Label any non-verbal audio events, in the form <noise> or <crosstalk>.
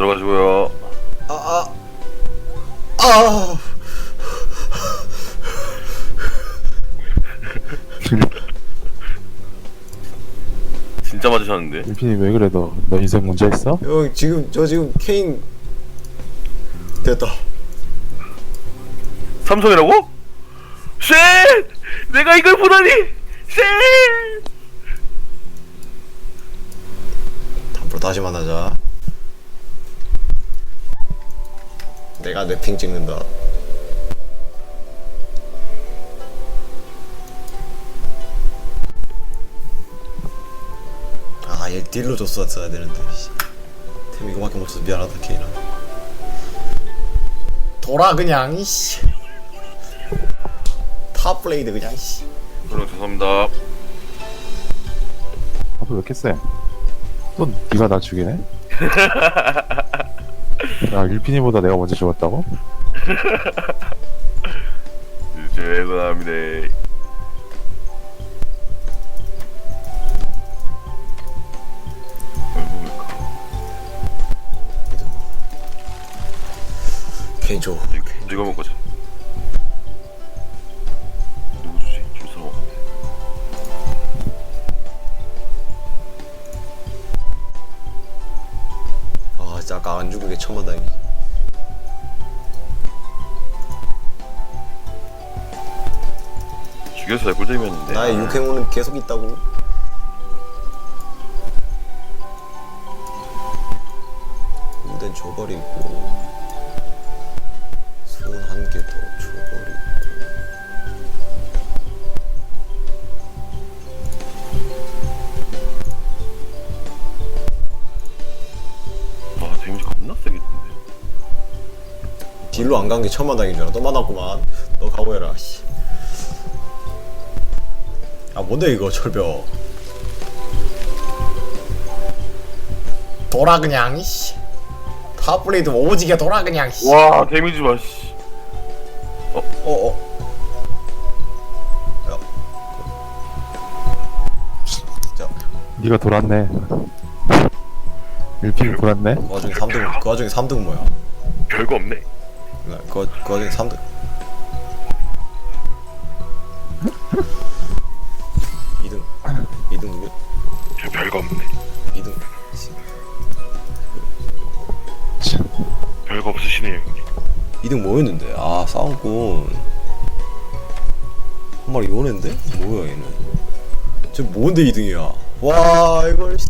들어가시고요. 아, 아, 아. 진짜 맞으셨는데. 인피니 왜 그래 너? 너 인생 문제 있어? 형 지금 저 지금 케인 됐다. 삼성이라고? 쉣! 내가 이걸 보다니! 쉣! 앞으로 다시 만나자. 내가 뇌핑 찍는다 아 얘 딜로 줬었어야 되는데 씨. 템 이거밖에 못 써서 미안하다 케인아 돌아 그냥 이씨 탑블레이드 그냥 씨 그럼 죄송합니다 아왜 이렇게 쎄? 또 네가 나 죽이네? <laughs> 야 일핀이보다 내가 먼저 죽었다고? <laughs> 죄송합니다 뭘 먹을까? 케인 줘 이거, 이거 먹자 안 죽은 게 천만 다행이지 죽여서 꿀잼이었는데. 나의 아, 육행운은 계속 있다고. 힘든 줘버리고 손한개 더 딜로 안 간게 천만 다행인 줄 알아 또 만났구만 너 각오해라 씨. 아 뭔데 이거 철벽 돌아 그냥 이씨 탑블레이드 오지게 돌아 그냥 씨. 와 데미지 봐 씨. 어어 야. 자 네가 돌았네. 일핀이 돌았네. 그 와중에 3등 그 와중에 3등 뭐야 별거 없네 그, 그 와중에 3등 이등 2등 누구? 별- 별거 없네. 2등 참, 별거 없으시네요 형님. 2등 뭐였는데? 아 싸움꾼. 한 마리 요네인데? 뭐야 얘는? 저 뭔데 2등이야? 와 이걸 씨